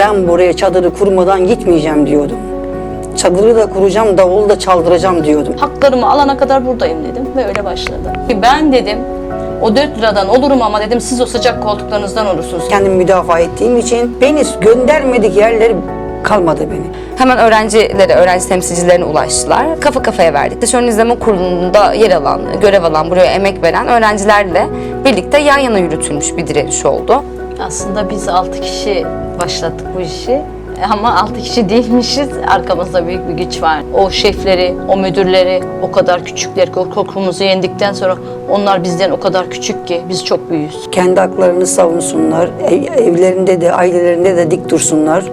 Ben buraya çadırı kurmadan gitmeyeceğim diyordum. Çadırı da kuracağım, davulu da çaldıracağım diyordum. Haklarımı alana kadar buradayım dedim ve öyle başladı. Ben dedim o 4 liradan olurum ama dedim siz o sıcak koltuklarınızdan olursunuz. Kendimi müdafaa ettiğim için beni göndermedik yerler kalmadı beni. Hemen öğrencilere, öğrenci temsilcilerine ulaştılar. Kafa kafaya verdik. Dışarı izleme kurulunda yer alan, görev alan, buraya emek veren öğrencilerle birlikte yan yana yürütülmüş bir direniş oldu. Aslında biz 6 kişi başlattık bu işi. Ama 6 kişi değilmişiz. Arkamızda büyük bir güç var. O şefleri, o müdürleri, o kadar küçükler ki korkumuzu yendikten sonra onlar bizden o kadar küçük ki biz çok büyüğüz. Kendi haklarını savunsunlar, ev- evlerinde de, ailelerinde de dik dursunlar,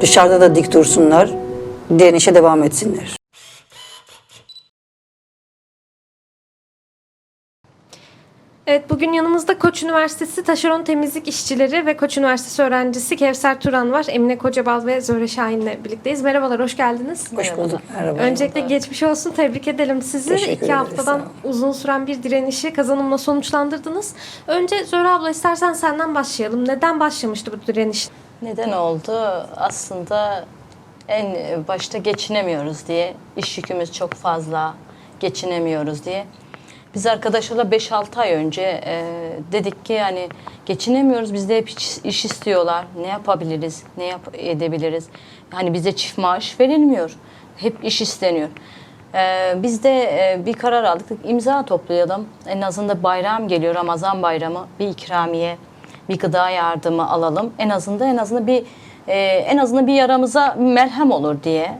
dışarıda da dik dursunlar, direnişe devam etsinler. Evet bugün yanımızda Koç Üniversitesi Taşeron Temizlik İşçileri ve Koç Üniversitesi öğrencisi Kevser Turan var. Emine Kocabal ve Zöhre Şahin'le birlikteyiz. Merhabalar, hoş geldiniz. Hoş bulduk. Merhaba. Öncelikle geçmiş olsun, tebrik edelim sizi. Teşekkür İki ederiz, haftadan uzun süren bir direnişi kazanımla sonuçlandırdınız. Önce Zöhre abla istersen senden başlayalım. Neden başlamıştı bu direniş? Neden oldu? Aslında en başta geçinemiyoruz diye. İş yükümüz çok fazla. Geçinemiyoruz diye. Biz arkadaşlarla 5-6 ay önce e, dedik ki yani geçinemiyoruz. Bizde hep iş, iş istiyorlar. Ne yapabiliriz? Ne yap edebiliriz? Hani bize çift maaş verilmiyor. Hep iş isteniyor. E, biz de e, bir karar aldık. İmza toplayalım. En azından bayram geliyor. Ramazan bayramı. Bir ikramiye bir gıda yardımı alalım. En azından en azından bir e, en azından bir yaramıza merhem olur diye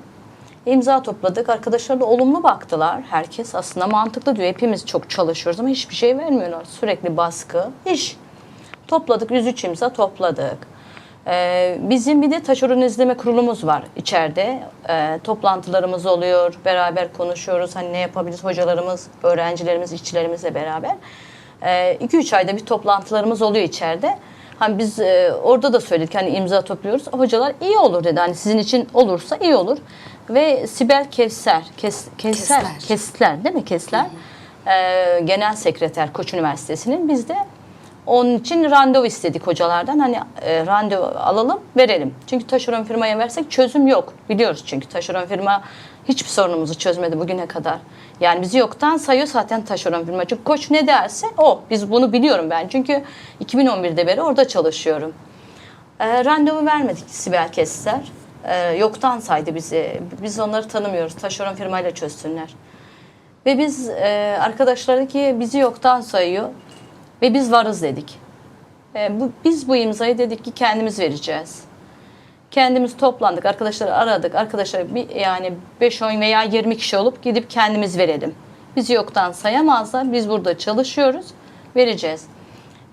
imza topladık. Arkadaşlar da olumlu baktılar. Herkes aslında mantıklı diyor. Hepimiz çok çalışıyoruz ama hiçbir şey vermiyorlar. Sürekli baskı, iş. Topladık, 103 imza topladık. Ee, bizim bir de taşeron izleme kurulumuz var içeride. Ee, toplantılarımız oluyor, beraber konuşuyoruz. Hani ne yapabiliriz hocalarımız, öğrencilerimiz, işçilerimizle beraber. 2-3 ayda bir toplantılarımız oluyor içeride. Hani biz e, orada da söyledik hani imza topluyoruz. Hocalar iyi olur dedi. Hani sizin için olursa iyi olur. Ve Sibel Kevser, Kes, Kevser, Kesler. Kesler değil mi? Kesler. e, genel sekreter Koç Üniversitesi'nin biz de onun için randevu istedik hocalardan. Hani e, randevu alalım, verelim. Çünkü taşeron firmaya versek çözüm yok. Biliyoruz çünkü taşeron firma hiçbir sorunumuzu çözmedi bugüne kadar. Yani bizi yoktan sayıyor zaten taşeron firma. Çünkü koç ne derse o. Biz bunu biliyorum ben. Çünkü 2011'de beri orada çalışıyorum. E, randevu vermedik Sibel Kesser. E, yoktan saydı bizi. Biz onları tanımıyoruz. Taşeron firmayla çözsünler. Ve biz e, arkadaşlar ki bizi yoktan sayıyor ve biz varız dedik. E, bu, biz bu imzayı dedik ki kendimiz vereceğiz. Kendimiz toplandık, arkadaşları aradık. Arkadaşlar bir, yani 5-10 veya 20 kişi olup gidip kendimiz verelim. Bizi yoktan sayamazlar. Biz burada çalışıyoruz. Vereceğiz.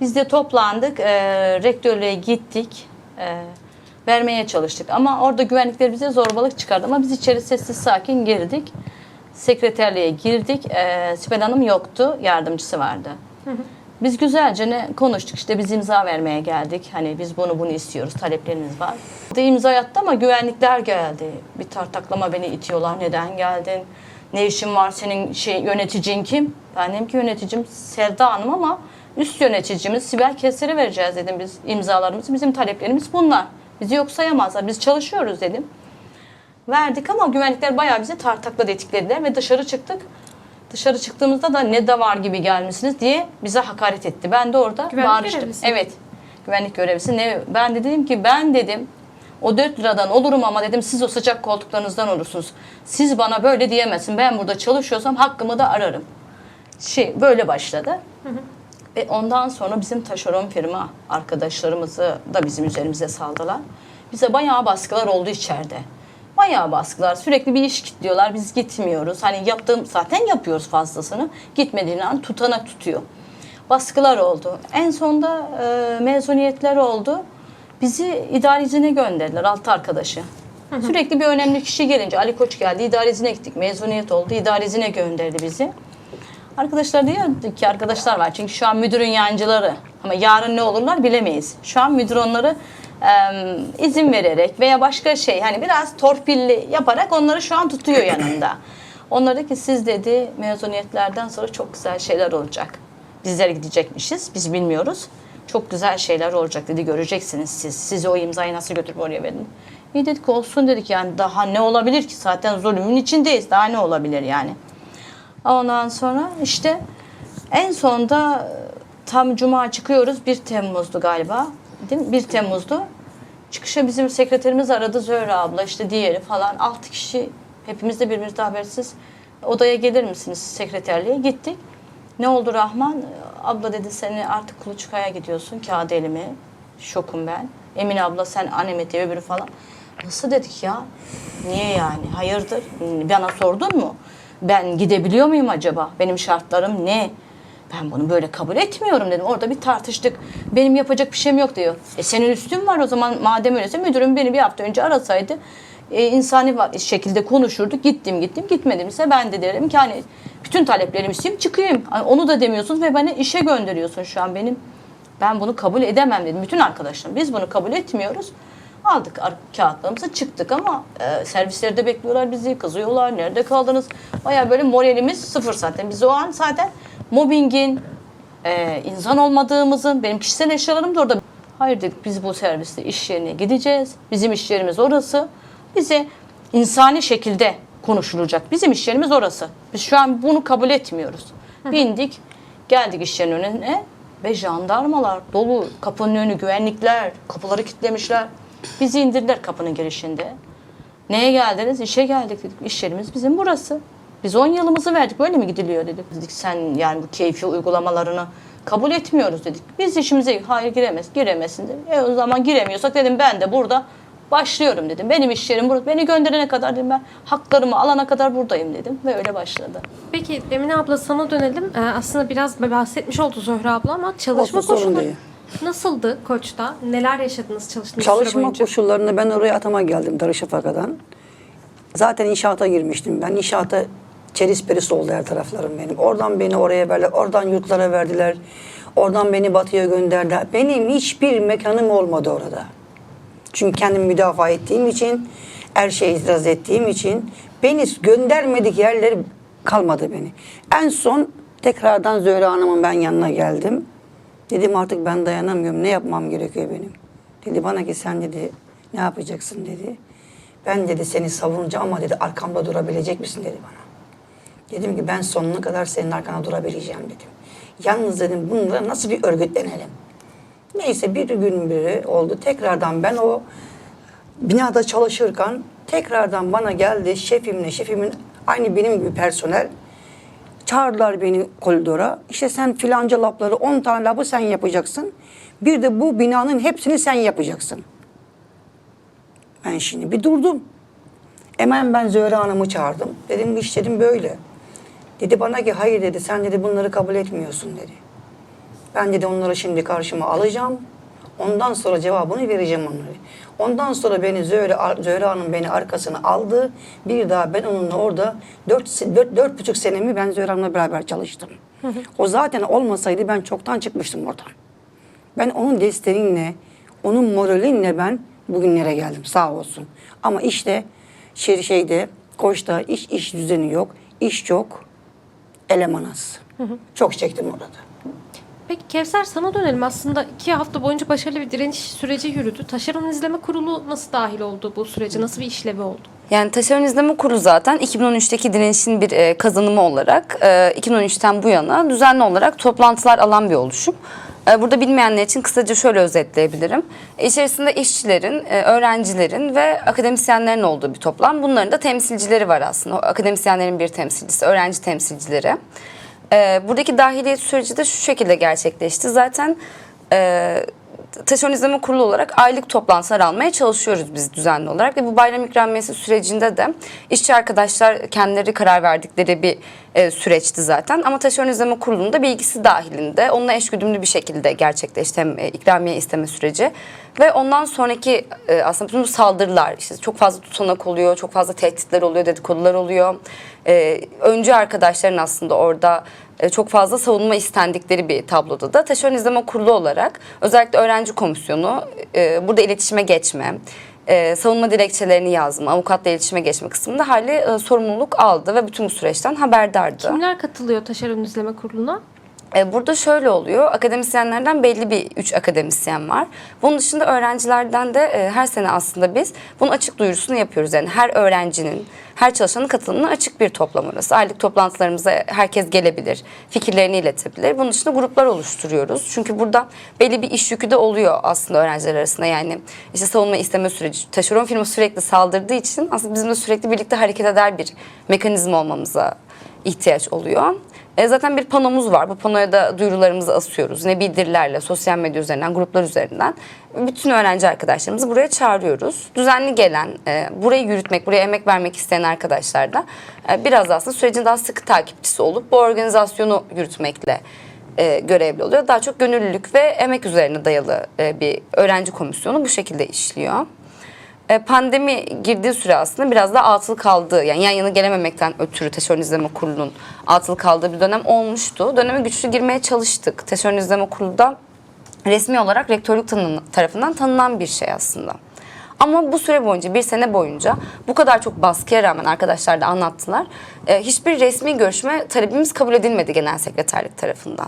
Biz de toplandık. E, rektörlüğe gittik. E, vermeye çalıştık. Ama orada güvenlikler bize zorbalık çıkardı. Ama biz içeri sessiz sakin girdik. Sekreterliğe girdik. E, Sibel Hanım yoktu. Yardımcısı vardı. Biz güzelce ne konuştuk işte biz imza vermeye geldik. Hani biz bunu bunu istiyoruz taleplerimiz var. De imza attı ama güvenlikler geldi. Bir tartaklama beni itiyorlar. Neden geldin? Ne işin var senin şey yöneticin kim? Ben dedim ki yöneticim Sevda Hanım ama üst yöneticimiz Sibel Keser'e vereceğiz dedim biz imzalarımızı. Bizim taleplerimiz bunlar. Bizi yok sayamazlar. Biz çalışıyoruz dedim. Verdik ama güvenlikler bayağı bizi tartakla tetiklediler ve dışarı çıktık. Dışarı çıktığımızda da ne de var gibi gelmişsiniz diye bize hakaret etti. Ben de orada Güvenlik bağırıştım. görevlisi? Evet. Güvenlik görevlisi. Ne, ben de dedim ki ben dedim o 4 liradan olurum ama dedim siz o sıcak koltuklarınızdan olursunuz. Siz bana böyle diyemezsin. Ben burada çalışıyorsam hakkımı da ararım. Şey böyle başladı. Ve ondan sonra bizim taşeron firma arkadaşlarımızı da bizim üzerimize saldılar. Bize bayağı baskılar oldu içeride. Bayağı baskılar. Sürekli bir iş kilitliyorlar. Biz gitmiyoruz. Hani yaptığım zaten yapıyoruz fazlasını. Gitmediğin an tutanak tutuyor. Baskılar oldu. En sonda e, mezuniyetler oldu. Bizi idare izine gönderdiler altı arkadaşı. Sürekli bir önemli kişi gelince Ali Koç geldi. idare izine gittik. Mezuniyet oldu. idare izine gönderdi bizi. Arkadaşlar diyor ki arkadaşlar var çünkü şu an müdürün yancıları ama yarın ne olurlar bilemeyiz. Şu an müdür onları e, izin vererek veya başka şey hani biraz torpilli yaparak onları şu an tutuyor yanında. Onlara ki siz dedi mezuniyetlerden sonra çok güzel şeyler olacak. Bizler gidecekmişiz biz bilmiyoruz. Çok güzel şeyler olacak dedi. Göreceksiniz siz. Size o imzayı nasıl götürüp oraya verin. İyi dedik olsun dedik yani daha ne olabilir ki? Zaten zulümün içindeyiz. Daha ne olabilir yani? Ondan sonra işte en sonunda e, tam cuma çıkıyoruz. 1 Temmuz'du galiba. Değil mi? 1 Temmuz'du. Çıkışa bizim sekreterimiz aradı Zöhre abla işte diğeri falan. 6 kişi hepimiz de birbirimizden habersiz. Odaya gelir misiniz sekreterliğe? Gittik. Ne oldu Rahman? Abla dedi seni artık Kuluçkaya gidiyorsun. Kağıdı elime. Şokum ben. Emine abla sen Anemet'e öbürü falan. Nasıl dedik ya? Niye yani? Hayırdır? Bana sordun mu? Ben gidebiliyor muyum acaba? Benim şartlarım ne? Ben bunu böyle kabul etmiyorum dedim. Orada bir tartıştık. Benim yapacak bir şeyim yok diyor. E senin üstün var o zaman madem öyleyse müdürüm beni bir hafta önce arasaydı e, insani şekilde konuşurduk. Gittim gittim gitmedimse ben de derim ki hani bütün taleplerimi isteyeyim çıkayım. Hani onu da demiyorsunuz ve beni işe gönderiyorsun şu an benim. Ben bunu kabul edemem dedim. Bütün arkadaşlarım biz bunu kabul etmiyoruz. Aldık ar- kağıtlarımızı çıktık ama e, servislerde bekliyorlar bizi, kızıyorlar. Nerede kaldınız? Baya böyle moralimiz sıfır zaten. Biz o an zaten mobbingin, e, insan olmadığımızın, benim kişisel eşyalarım da orada. Hayır dedik biz bu serviste iş yerine gideceğiz. Bizim iş yerimiz orası. Bize insani şekilde konuşulacak. Bizim iş yerimiz orası. Biz şu an bunu kabul etmiyoruz. Bindik, geldik iş yerinin önüne ve jandarmalar dolu, kapının önü güvenlikler, kapıları kilitlemişler. Bizi indirdiler kapının girişinde. Neye geldiniz? İşe geldik dedik. İş yerimiz bizim burası. Biz 10 yılımızı verdik. Böyle mi gidiliyor dedik. Dedik sen yani bu keyfi uygulamalarını kabul etmiyoruz dedik. Biz işimize hayır giremez. Giremezsin dedim. E o zaman giremiyorsak dedim ben de burada başlıyorum dedim. Benim iş yerim burada. Beni gönderene kadar dedim ben haklarımı alana kadar buradayım dedim. Ve öyle başladı. Peki Emine abla sana dönelim. Ee, aslında biraz bahsetmiş oldu Zöhre abla ama çalışma koşulları. Nasıldı Koç'ta? Neler yaşadınız çalıştığınız süre Çalışma boyunca? koşullarını ben oraya atama geldim Darüşşafaka'dan. Zaten inşaata girmiştim ben. İnşaata çeris peris oldu her taraflarım benim. Oradan beni oraya verdiler. Oradan yurtlara verdiler. Oradan beni batıya gönderdiler. Benim hiçbir mekanım olmadı orada. Çünkü kendimi müdafaa ettiğim için, her şeye itiraz ettiğim için beni göndermedik yerler kalmadı beni. En son tekrardan Zöhre Hanım'ın ben yanına geldim. Dedim artık ben dayanamıyorum. Ne yapmam gerekiyor benim? Dedi bana ki sen dedi ne yapacaksın dedi. Ben dedi seni savunacağım ama dedi arkamda durabilecek misin dedi bana. Dedim ki ben sonuna kadar senin arkana durabileceğim dedim. Yalnız dedim bunlara nasıl bir örgütlenelim. Neyse bir gün biri oldu. Tekrardan ben o binada çalışırken tekrardan bana geldi şefimle şefimin aynı benim gibi personel çağırdılar beni koridora. İşte sen filanca lapları 10 tane labı sen yapacaksın. Bir de bu binanın hepsini sen yapacaksın. Ben şimdi bir durdum. Hemen ben Zöhre Hanım'ı çağırdım. Dedim bu iş dedim böyle. Dedi bana ki hayır dedi sen dedi bunları kabul etmiyorsun dedi. Ben dedi onları şimdi karşıma alacağım. Ondan sonra cevabını vereceğim onları. Ondan sonra beni Zöhre, Zöhre Hanım beni arkasına aldı. Bir daha ben onunla orada dört, dört, dört buçuk senemi ben Zöhre Hanım'la beraber çalıştım. o zaten olmasaydı ben çoktan çıkmıştım oradan. Ben onun desteğinle, onun moralinle ben bugünlere geldim sağ olsun. Ama işte şey, şeyde, koçta iş iş düzeni yok. İş çok, eleman az. Çok çektim orada. Peki Kevser sana dönelim. Aslında iki hafta boyunca başarılı bir direniş süreci yürüdü. Taşeron izleme kurulu nasıl dahil oldu bu sürece? Nasıl bir işlevi oldu? Yani Taşeron İzleme Kurulu zaten 2013'teki direnişin bir e, kazanımı olarak e, 2013'ten bu yana düzenli olarak toplantılar alan bir oluşum. E, burada bilmeyenler için kısaca şöyle özetleyebilirim. E, içerisinde işçilerin, e, öğrencilerin ve akademisyenlerin olduğu bir toplam. Bunların da temsilcileri var aslında. Akademisyenlerin bir temsilcisi, öğrenci temsilcileri. E, buradaki dahiliyet süreci de şu şekilde gerçekleşti. Zaten e, Taşeron İzleme Kurulu olarak aylık toplantılar almaya çalışıyoruz biz düzenli olarak. Ve bu bayram ikramiyesi sürecinde de işçi arkadaşlar kendileri karar verdikleri bir e, süreçti zaten. Ama Taşeron İzleme Kurulu'nun da bilgisi dahilinde onunla eşgüdümlü bir şekilde gerçekleşti. Hem e, ikramiye isteme süreci ve ondan sonraki e, aslında bütün saldırılar işte çok fazla tutanak oluyor, çok fazla tehditler oluyor, dedikodular oluyor. E, öncü arkadaşların aslında orada e, çok fazla savunma istendikleri bir tabloda da Taşeron İzleme Kurulu olarak özellikle öğrenci komisyonu e, burada iletişime geçme, e, savunma dilekçelerini yazma, avukatla iletişime geçme kısmında hali e, sorumluluk aldı ve bütün bu süreçten haberdardı. Kimler katılıyor Taşeron izleme kuruluna? E, Burada şöyle oluyor. Akademisyenlerden belli bir üç akademisyen var. Bunun dışında öğrencilerden de e, her sene aslında biz bunun açık duyurusunu yapıyoruz. Yani her öğrencinin, her çalışanın katılımına açık bir toplam orası. Aylık toplantılarımıza herkes gelebilir, fikirlerini iletebilir. Bunun dışında gruplar oluşturuyoruz. Çünkü burada belli bir iş yükü de oluyor aslında öğrenciler arasında. Yani işte savunma isteme süreci, taşeron firma sürekli saldırdığı için aslında bizim de sürekli birlikte hareket eder bir mekanizma olmamıza ihtiyaç oluyor. E, zaten bir panomuz var. Bu panoya da duyurularımızı asıyoruz. Ne bildirirlerle, sosyal medya üzerinden, gruplar üzerinden. Bütün öğrenci arkadaşlarımızı buraya çağırıyoruz. Düzenli gelen, e, burayı yürütmek, buraya emek vermek isteyen arkadaşlar da e, biraz aslında sürecin daha sıkı takipçisi olup bu organizasyonu yürütmekle e, görevli oluyor. Daha çok gönüllülük ve emek üzerine dayalı e, bir öğrenci komisyonu bu şekilde işliyor. E, pandemi girdiği süre aslında biraz da atıl kaldığı yani yan yana gelememekten ötürü Teşeron İzleme Kurulu'nun atıl kaldığı bir dönem olmuştu. Döneme güçlü girmeye çalıştık. Teşeron İzleme Kurulu resmi olarak rektörlük tanın- tarafından tanınan bir şey aslında. Ama bu süre boyunca, bir sene boyunca bu kadar çok baskıya rağmen arkadaşlar da anlattılar. e, hiçbir resmi görüşme talebimiz kabul edilmedi genel sekreterlik tarafından.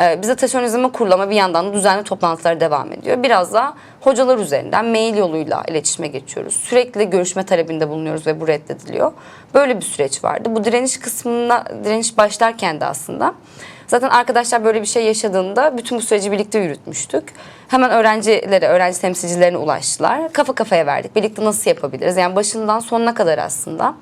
E, bize taşeron izleme kurulu ama bir yandan da düzenli toplantılar devam ediyor. Biraz da hocalar üzerinden mail yoluyla iletişime geçiyoruz. Sürekli görüşme talebinde bulunuyoruz ve bu reddediliyor. Böyle bir süreç vardı. Bu direniş kısmına, direniş başlarken de aslında Zaten arkadaşlar böyle bir şey yaşadığında bütün bu süreci birlikte yürütmüştük. Hemen öğrencilere, öğrenci temsilcilerine ulaştılar. Kafa kafaya verdik. Birlikte nasıl yapabiliriz? Yani başından sonuna kadar aslında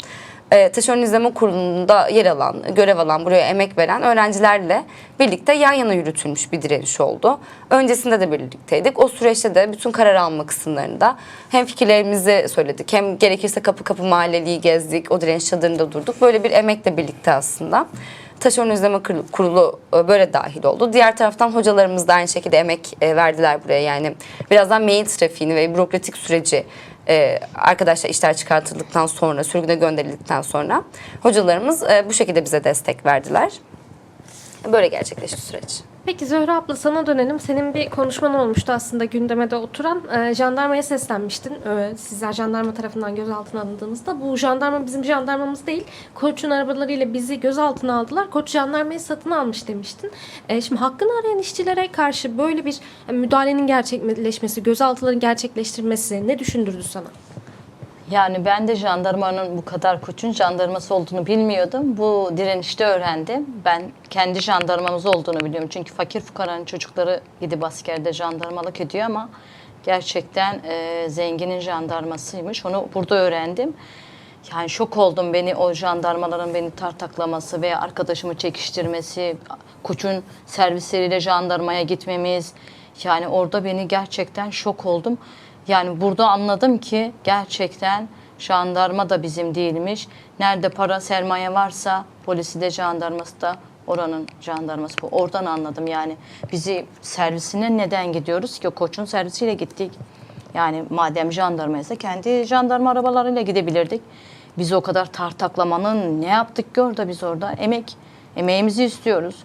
e, Taşeron İzleme Kurulu'nda yer alan, görev alan, buraya emek veren öğrencilerle birlikte yan yana yürütülmüş bir direniş oldu. Öncesinde de birlikteydik. O süreçte de bütün karar alma kısımlarında hem fikirlerimizi söyledik hem gerekirse kapı kapı mahalleliği gezdik. O direniş çadırında durduk. Böyle bir emekle birlikte aslında. Taşeron İzleme Kurulu- e, böyle dahil oldu. Diğer taraftan hocalarımız da aynı şekilde emek e, verdiler buraya. Yani birazdan mail trafiğini ve bürokratik süreci e, arkadaşlar işler çıkartıldıktan sonra, sürgüne gönderildikten sonra hocalarımız e, bu şekilde bize destek verdiler. Böyle gerçekleşti süreç. Peki Zöhre abla sana dönelim. Senin bir konuşman olmuştu aslında gündeme de oturan. Ee, jandarmaya seslenmiştin. Ee, sizler jandarma tarafından gözaltına alındığınızda. Bu jandarma bizim jandarmamız değil. Koç'un arabalarıyla bizi gözaltına aldılar. Koç jandarmayı satın almış demiştin. Ee, şimdi hakkını arayan işçilere karşı böyle bir e, müdahalenin gerçekleşmesi, gözaltıların gerçekleştirmesi ne düşündürdü sana? Yani ben de jandarmanın bu kadar koçun jandarması olduğunu bilmiyordum. Bu direnişte öğrendim. Ben kendi jandarmamız olduğunu biliyorum. Çünkü fakir fukaranın çocukları gidip askerde jandarmalık ediyor ama gerçekten e, zenginin jandarmasıymış. Onu burada öğrendim. Yani şok oldum beni o jandarmaların beni tartaklaması veya arkadaşımı çekiştirmesi, koçun servisleriyle jandarmaya gitmemiz. Yani orada beni gerçekten şok oldum. Yani burada anladım ki gerçekten jandarma da bizim değilmiş. Nerede para sermaye varsa polisi de jandarması da oranın jandarması. bu. Oradan anladım yani. Bizi servisine neden gidiyoruz ki? Koçun servisiyle gittik. Yani madem jandarmaysa kendi jandarma arabalarıyla gidebilirdik. Biz o kadar tartaklamanın ne yaptık ki orada biz orada? Emek. Emeğimizi istiyoruz.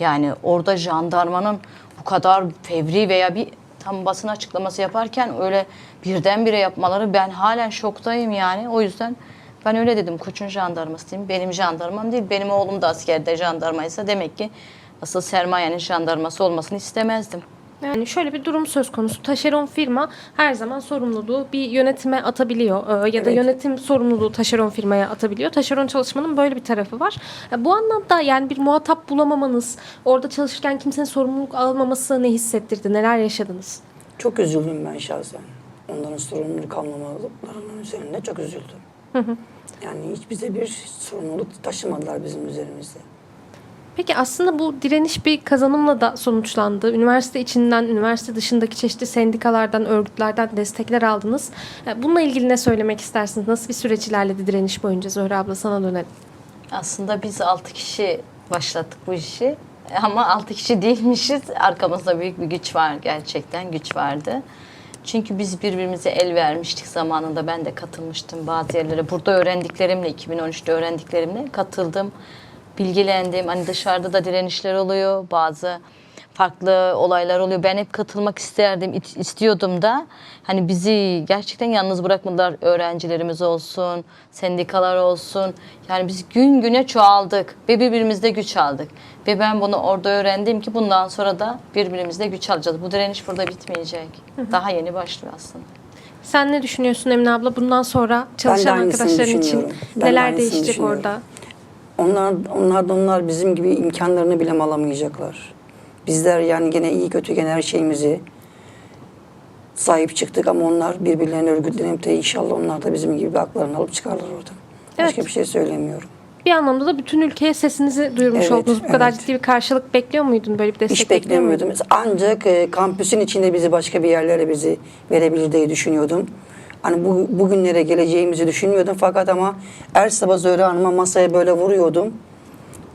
Yani orada jandarmanın bu kadar fevri veya bir tam basın açıklaması yaparken öyle birdenbire yapmaları ben halen şoktayım yani. O yüzden ben öyle dedim koçun jandarması diyeyim. Benim jandarmam değil. Benim oğlum da askerde jandarmaysa demek ki asıl sermayenin jandarması olmasını istemezdim. Yani şöyle bir durum söz konusu. Taşeron firma her zaman sorumluluğu bir yönetime atabiliyor Ee, ya da Evet. yönetim sorumluluğu taşeron firmaya atabiliyor. Taşeron çalışmanın böyle bir tarafı var. Ee, Bu anlamda yani bir muhatap bulamamanız, orada çalışırken kimsenin sorumluluk almaması ne hissettirdi? Neler yaşadınız? Çok üzüldüm ben şahsen. Onların sorumluluk almamalarının üzerine çok üzüldüm. Yani hiç bize bir sorumluluk taşımadılar bizim üzerimizde. Peki aslında bu direniş bir kazanımla da sonuçlandı. Üniversite içinden, üniversite dışındaki çeşitli sendikalardan, örgütlerden destekler aldınız. Ee, Bununla ilgili ne söylemek istersiniz? Nasıl bir süreç ilerledi direniş boyunca? Zöhre abla sana dönelim. Aslında biz 6 kişi başlattık bu işi. Ama 6 kişi değilmişiz. Arkamızda büyük bir güç var gerçekten. Güç vardı. Çünkü biz birbirimize el vermiştik zamanında. Ben de katılmıştım bazı yerlere. Burada öğrendiklerimle, 2013'te öğrendiklerimle katıldım. Bilgilendim. Hani dışarıda da direnişler oluyor. Bazı farklı olaylar oluyor. Ben hep katılmak isterdim, istiyordum da. Hani bizi gerçekten yalnız bırakmadılar. Öğrencilerimiz olsun, sendikalar olsun. Yani biz gün güne çoğaldık ve birbirimizde güç aldık. Ve ben bunu orada öğrendim ki bundan sonra da birbirimizde güç alacağız. Bu direniş burada bitmeyecek. Daha yeni başlıyor aslında. Sen ne düşünüyorsun Emine abla? Bundan sonra çalışan arkadaşların için. Ben neler değişecek orada? Onlar, onlar da onlar bizim gibi imkanlarını bile alamayacaklar. Bizler yani gene iyi kötü gene her şeyimizi sahip çıktık ama onlar birbirlerini örgütlenip de inşallah onlar da bizim gibi haklarını alıp çıkarlar oradan. Başka Evet. bir şey söylemiyorum. Bir anlamda da bütün ülkeye sesinizi duyurmuş Evet, oldunuz. Bu kadar evet. ciddi bir karşılık bekliyor muydun? Böyle bir destek Hiç beklemiyordum. Ancak e, kampüsün içinde bizi başka bir yerlere bizi verebilir diye düşünüyordum. Hani bu bugünlere geleceğimizi düşünmüyordum fakat ama her sabah Zöhre Hanım'a masaya böyle vuruyordum.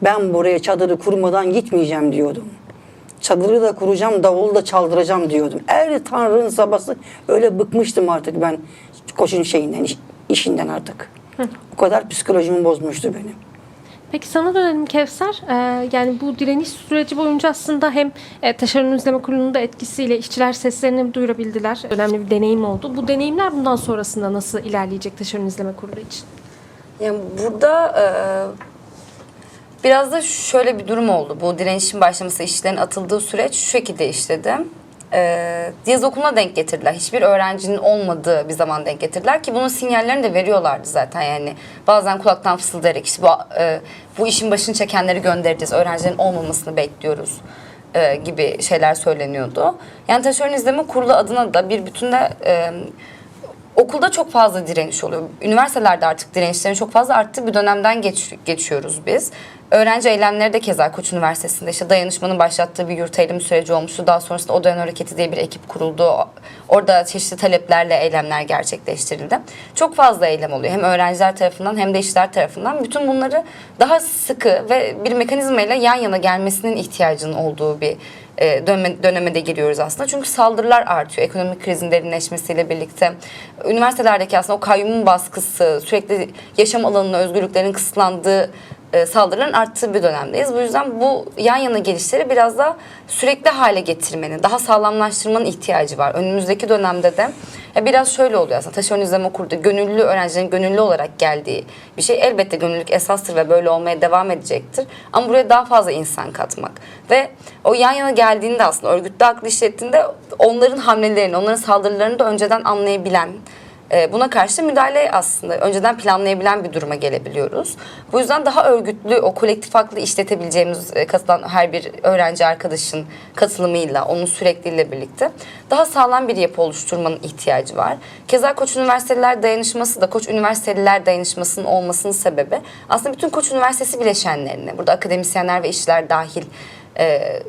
Ben buraya çadırı kurmadan gitmeyeceğim diyordum. Çadırı da kuracağım, davulu da çaldıracağım diyordum. Her tanrının sabası öyle bıkmıştım artık ben koçun şeyinden, iş- işinden artık. O kadar psikolojimi bozmuştu benim. Peki sana dönelim Kevser. Ee, yani bu direniş süreci boyunca aslında hem e, Taşeron İzleme Kurulu'nun da etkisiyle işçiler seslerini duyurabildiler. Önemli bir deneyim oldu. Bu deneyimler bundan sonrasında nasıl ilerleyecek Taşeron İzleme Kurulu için? Yani burada e, biraz da şöyle bir durum oldu. Bu direnişin başlaması, işçilerin atıldığı süreç şu şekilde işledi. E, Diyaz okuluna denk getirdiler. Hiçbir öğrencinin olmadığı bir zaman denk getirdiler ki bunun sinyallerini de veriyorlardı zaten yani. Bazen kulaktan fısıldayarak işte bu, e, bu işin başını çekenleri göndereceğiz. Öğrencilerin olmamasını bekliyoruz e, gibi şeyler söyleniyordu. Yani taşeron izleme kurulu adına da bir bütünde e, Okulda çok fazla direniş oluyor. Üniversitelerde artık direnişlerin çok fazla arttığı bir dönemden geç, geçiyoruz biz. Öğrenci eylemleri de keza Koç Üniversitesi'nde işte dayanışmanın başlattığı bir yurt eylemi süreci olmuştu. Daha sonrasında Odayan Hareketi diye bir ekip kuruldu. Orada çeşitli taleplerle eylemler gerçekleştirildi. Çok fazla eylem oluyor. Hem öğrenciler tarafından hem de işçiler tarafından. Bütün bunları daha sıkı ve bir mekanizmayla yan yana gelmesinin ihtiyacının olduğu bir e, döneme de giriyoruz aslında. Çünkü saldırılar artıyor. Ekonomik krizin derinleşmesiyle birlikte. Üniversitelerdeki aslında o kayyumun baskısı, sürekli yaşam alanına özgürlüklerin kısıtlandığı e, saldırıların arttığı bir dönemdeyiz. Bu yüzden bu yan yana gelişleri biraz da sürekli hale getirmenin, daha sağlamlaştırmanın ihtiyacı var. Önümüzdeki dönemde de biraz şöyle oluyor aslında. Taşeron izleme kurdu. Gönüllü öğrencilerin gönüllü olarak geldiği bir şey. Elbette gönüllülük esastır ve böyle olmaya devam edecektir. Ama buraya daha fazla insan katmak. Ve o yan yana geldiğinde aslında örgütlü aklı işlettiğinde onların hamlelerini, onların saldırılarını da önceden anlayabilen, e, Buna karşı müdahale aslında önceden planlayabilen bir duruma gelebiliyoruz. Bu yüzden daha örgütlü, o kolektif aklı işletebileceğimiz e, katılan her bir öğrenci arkadaşın katılımıyla, onun sürekliliğiyle birlikte daha sağlam bir yapı oluşturmanın ihtiyacı var. Keza Koç Üniversiteliler Dayanışması da Koç Üniversiteliler Dayanışması'nın olmasının sebebi aslında bütün Koç Üniversitesi bileşenlerini, burada akademisyenler ve işçiler dahil e,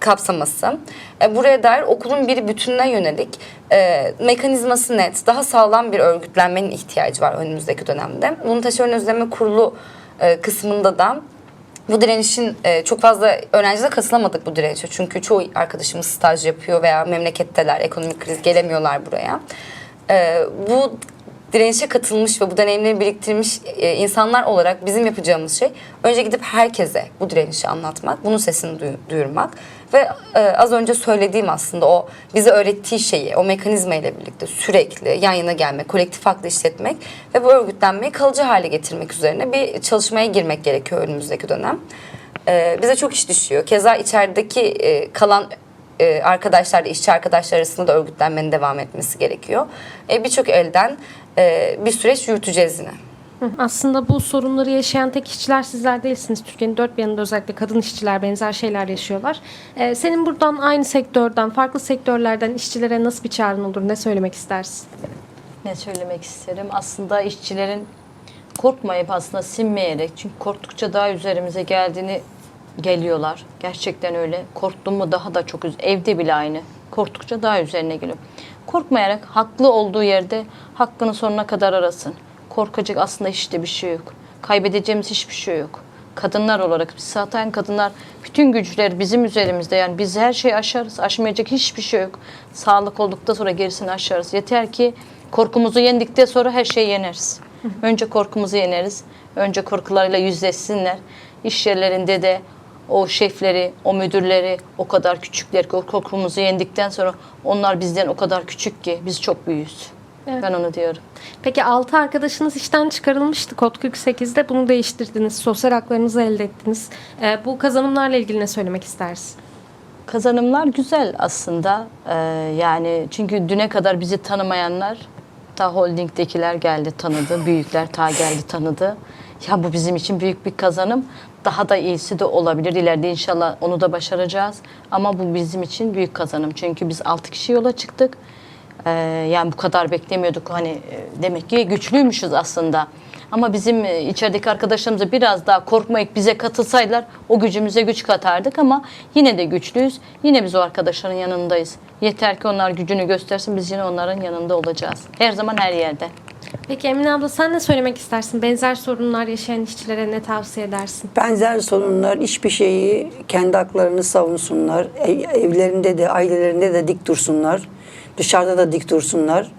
kapsaması. E, buraya dair okulun bir bütününe yönelik e, mekanizması net, daha sağlam bir örgütlenmenin ihtiyacı var önümüzdeki dönemde. Bunu Taşeron Özleme Kurulu e, kısmında da bu direnişin e, çok fazla öğrenci de katılamadık bu direnişe. Çünkü çoğu arkadaşımız staj yapıyor veya memleketteler, ekonomik kriz gelemiyorlar buraya. E, bu direnişe katılmış ve bu deneyimleri biriktirmiş e, insanlar olarak bizim yapacağımız şey önce gidip herkese bu direnişi anlatmak, bunun sesini duy- duyurmak ve e, az önce söylediğim aslında o bize öğrettiği şeyi, o mekanizma ile birlikte sürekli yan yana gelmek, kolektif haklı işletmek ve bu örgütlenmeyi kalıcı hale getirmek üzerine bir çalışmaya girmek gerekiyor önümüzdeki dönem. E, bize çok iş düşüyor. Keza içerideki kalan arkadaşlar, işçi arkadaşlar arasında da örgütlenmenin devam etmesi gerekiyor. Birçok elden bir süreç yürüteceğiz yine. Hı, Aslında bu sorunları yaşayan tek işçiler sizler değilsiniz. Türkiye'nin dört bir yanında özellikle kadın işçiler benzer şeyler yaşıyorlar. Ee, senin buradan aynı sektörden, farklı sektörlerden işçilere nasıl bir çağrın olur? Ne söylemek istersin? Ne söylemek isterim? Aslında işçilerin korkmayıp aslında sinmeyerek çünkü korktukça daha üzerimize geldiğini geliyorlar. Gerçekten öyle. Korktum mu daha da çok evde bile aynı. Korktukça daha üzerine geliyor. Korkmayarak haklı olduğu yerde hakkını sonuna kadar arasın. Korkacak aslında hiç de bir şey yok. Kaybedeceğimiz hiçbir şey yok. Kadınlar olarak biz zaten kadınlar bütün güçler bizim üzerimizde yani biz her şeyi aşarız. Aşmayacak hiçbir şey yok. Sağlık olduktan sonra gerisini aşarız. Yeter ki korkumuzu yendikten sonra her şeyi yeneriz. Önce korkumuzu yeneriz. Önce korkularıyla yüzleşsinler. İş yerlerinde de o şefleri, o müdürleri, o kadar küçükler ki korkumuzu yendikten sonra onlar bizden o kadar küçük ki biz çok büyüğüz. Evet. Ben onu diyorum. Peki 6 arkadaşınız işten çıkarılmıştı kod 48'de. Bunu değiştirdiniz. Sosyal haklarınızı elde ettiniz. Ee, bu kazanımlarla ilgili ne söylemek istersin? Kazanımlar güzel aslında. Ee, yani çünkü düne kadar bizi tanımayanlar ta holdingdekiler geldi tanıdı, büyükler ta geldi tanıdı. Ya bu bizim için büyük bir kazanım. Daha da iyisi de olabilir. İleride inşallah onu da başaracağız. Ama bu bizim için büyük kazanım. Çünkü biz 6 kişi yola çıktık. Ee, yani bu kadar beklemiyorduk. Hani e, demek ki güçlüymüşüz aslında. Ama bizim e, içerideki arkadaşlarımız da biraz daha korkmayıp bize katılsaydılar o gücümüze güç katardık ama yine de güçlüyüz. Yine biz o arkadaşların yanındayız. Yeter ki onlar gücünü göstersin biz yine onların yanında olacağız. Her zaman her yerde. Peki Emine abla sen ne söylemek istersin? Benzer sorunlar yaşayan işçilere ne tavsiye edersin? Benzer sorunlar hiçbir şeyi kendi haklarını savunsunlar. Ev- evlerinde de ailelerinde de dik dursunlar. Dışarıda da dik dursunlar.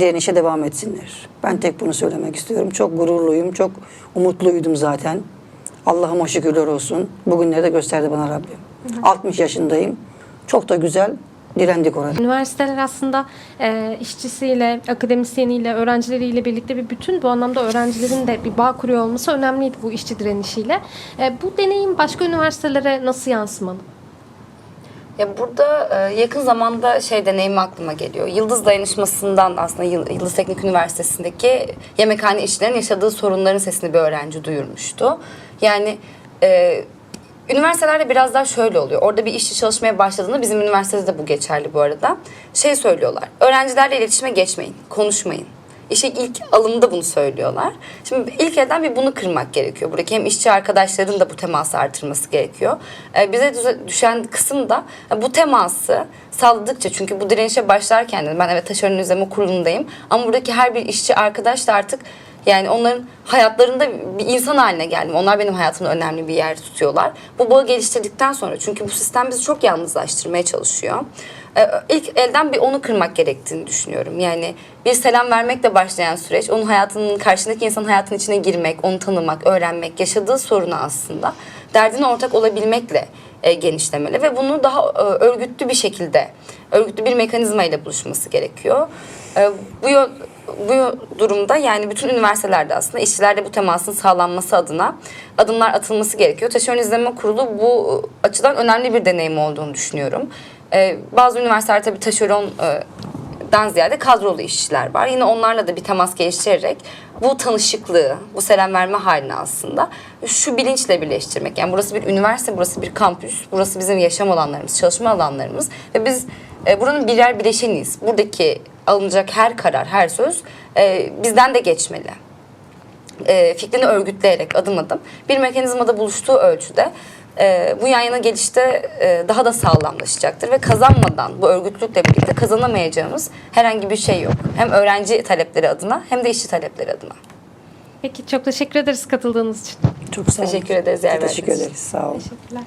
Direnişe devam etsinler. Ben tek bunu söylemek istiyorum. Çok gururluyum, çok umutluydum zaten. Allah'ıma şükürler olsun. Bugünleri de gösterdi bana Rabbim. 60 yaşındayım. Çok da güzel direndik orada. Üniversiteler aslında e, işçisiyle, akademisyeniyle, öğrencileriyle birlikte bir bütün. Bu anlamda öğrencilerin de bir bağ kuruyor olması önemliydi bu işçi direnişiyle. E, bu deneyim başka üniversitelere nasıl yansımalı? Ya burada e, yakın zamanda şey deneyimi aklıma geliyor. Yıldız Dayanışması'ndan aslında Yıl- Yıldız Teknik Üniversitesi'ndeki yemekhane işçilerin yaşadığı sorunların sesini bir öğrenci duyurmuştu. Yani e, üniversitelerde biraz daha şöyle oluyor. Orada bir işçi çalışmaya başladığında bizim üniversitede de bu geçerli bu arada. Şey söylüyorlar. Öğrencilerle iletişime geçmeyin, konuşmayın. İşe ilk alımda bunu söylüyorlar. Şimdi ilk elden bir bunu kırmak gerekiyor. Buradaki hem işçi arkadaşların da bu teması artırması gerekiyor. Ee, bize düşen kısım da e, bu teması sağladıkça çünkü bu direnişe başlarken de ben evet taşeron izleme kurulundayım ama buradaki her bir işçi arkadaş da artık yani onların hayatlarında bir insan haline geldim. Onlar benim hayatımda önemli bir yer tutuyorlar. Bu bağı geliştirdikten sonra çünkü bu sistem bizi çok yalnızlaştırmaya çalışıyor. Ee, ilk elden bir onu kırmak gerektiğini düşünüyorum. Yani bir selam vermekle başlayan süreç, onun hayatının karşındaki insanın hayatının içine girmek, onu tanımak, öğrenmek, yaşadığı sorunu aslında derdine ortak olabilmekle e, genişlemeli ve bunu daha e, örgütlü bir şekilde, örgütlü bir mekanizma ile buluşması gerekiyor. E, bu bu durumda yani bütün üniversitelerde aslında işçilerde bu temasın sağlanması adına adımlar atılması gerekiyor. Taşeron İzleme Kurulu bu açıdan önemli bir deneyim olduğunu düşünüyorum. E, bazı üniversiteler tabii taşeron e, dan ziyade kadrolu işçiler var. Yine onlarla da bir temas geliştirerek bu tanışıklığı, bu selam verme halini aslında şu bilinçle birleştirmek. Yani burası bir üniversite, burası bir kampüs, burası bizim yaşam alanlarımız, çalışma alanlarımız ve biz e, buranın birer bileşeniyiz. Buradaki alınacak her karar, her söz e, bizden de geçmeli e, fikrini örgütleyerek adım adım bir mekanizmada buluştuğu ölçüde e, bu yan yana gelişte e, daha da sağlamlaşacaktır ve kazanmadan bu örgütlülükle birlikte kazanamayacağımız herhangi bir şey yok. Hem öğrenci talepleri adına hem de işçi talepleri adına. Peki çok teşekkür ederiz katıldığınız için. Çok sağ olun. Teşekkür ederiz yer Teşekkür ederiz. Sağ olun. Teşekkürler.